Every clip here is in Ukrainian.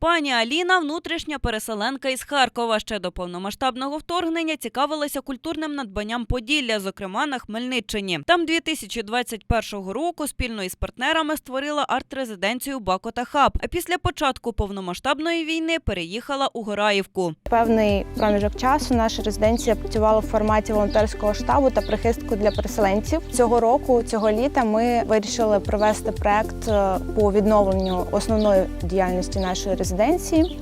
Пані Аліна внутрішня переселенка із Харкова. Ще до повномасштабного вторгнення цікавилася культурним надбанням Поділля, зокрема на Хмельниччині. Там 2021 року спільно із партнерами створила арт-резиденцію Бакота Хаб. А після початку повномасштабної війни переїхала у Гораївку. Певний проміжок часу наша резиденція працювала в форматі волонтерського штабу та прихистку для переселенців. Цього року, цього літа, ми вирішили провести проект е, по відновленню основної діяльності нашої резиденції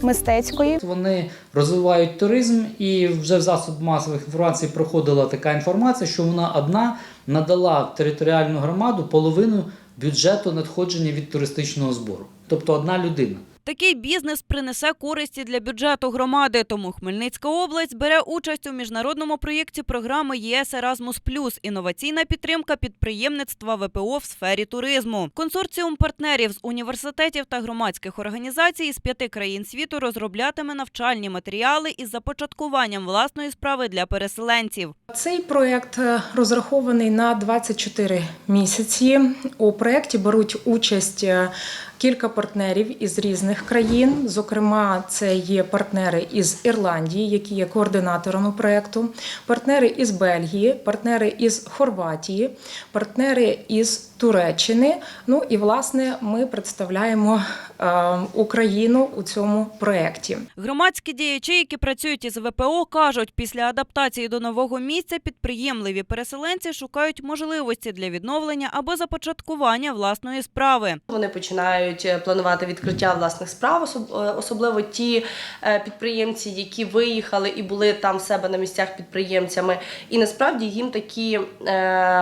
мистецької. Вони розвивають туризм, і вже в засоб масових інформацій проходила така інформація, що вона одна надала територіальну громаду половину бюджету надходження від туристичного збору. Тобто одна людина. Такий бізнес принесе користі для бюджету громади. Тому Хмельницька область бере участь у міжнародному проєкті програми ЄС Еразмус Плюс інноваційна підтримка підприємництва ВПО в сфері туризму. Консорціум партнерів з університетів та громадських організацій з п'яти країн світу розроблятиме навчальні матеріали із започаткуванням власної справи для переселенців. Цей проєкт е, розрахований на 24 місяці. У проєкті беруть участь е, кілька партнерів із різних країн. Зокрема, це є партнери із Ірландії, які є координаторами проєкту, партнери із Бельгії, партнери із Хорватії, партнери із Туреччини. Ну і власне ми представляємо е, Україну у цьому проєкті. Громадські діячі, які працюють із ВПО, кажуть, після адаптації до нового місця підприємливі переселенці шукають можливості для відновлення або започаткування власної справи. Вони починають е, планувати відкриття власних справ, е, особливо ті е, підприємці, які виїхали і були там в себе на місцях підприємцями. І насправді їм такі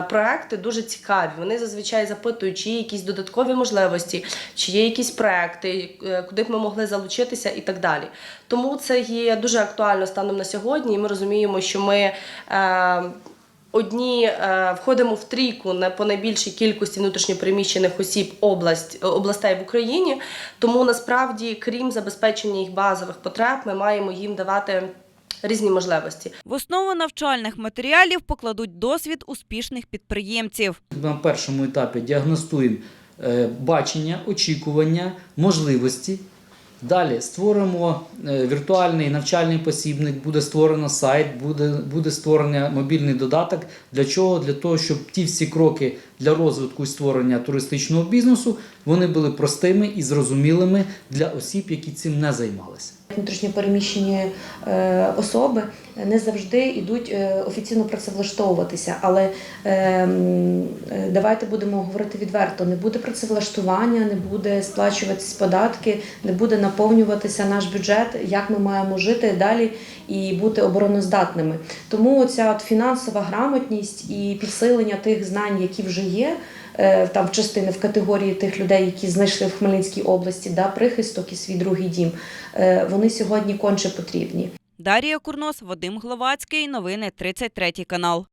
проекти дуже цікаві. Вони зазвичай запитують, чи є якісь додаткові можливості, чи є якісь проекти, куди б ми могли залучитися і так далі. Тому це є дуже актуально станом на сьогодні. І ми розуміємо, що ми. Одні е, входимо в трійку на по найбільшій кількості внутрішньопереміщених осіб область е, областей в Україні. Тому насправді, крім забезпечення їх базових потреб, ми маємо їм давати різні можливості. В основу навчальних матеріалів покладуть досвід успішних підприємців. На першому етапі діагностуємо е, бачення, очікування, можливості. Далі створимо е, віртуальний навчальний посібник, буде створено сайт, буде, буде створено мобільний додаток. Для чого? Для того, щоб ті всі кроки для розвитку і створення туристичного бізнесу вони були простими і зрозумілими для осіб, які цим не займалися. Внутрішньопереміщені е, особи не завжди йдуть е, офіційно працевлаштовуватися, але е, м, е, давайте будемо говорити відверто: не буде працевлаштування, не буде сплачуватись податки, не буде наповнюватися наш бюджет, як ми маємо жити далі і бути обороноздатними. Тому ця от фінансова грамотність і підсилення тих знань, які вже є. Е, Там частини в категорії тих людей, які знайшли в Хмельницькій області да, прихисток і свій другий дім, е, вони сьогодні конче потрібні. Дарія Курнос, Вадим Гловацький. Новини 33 канал.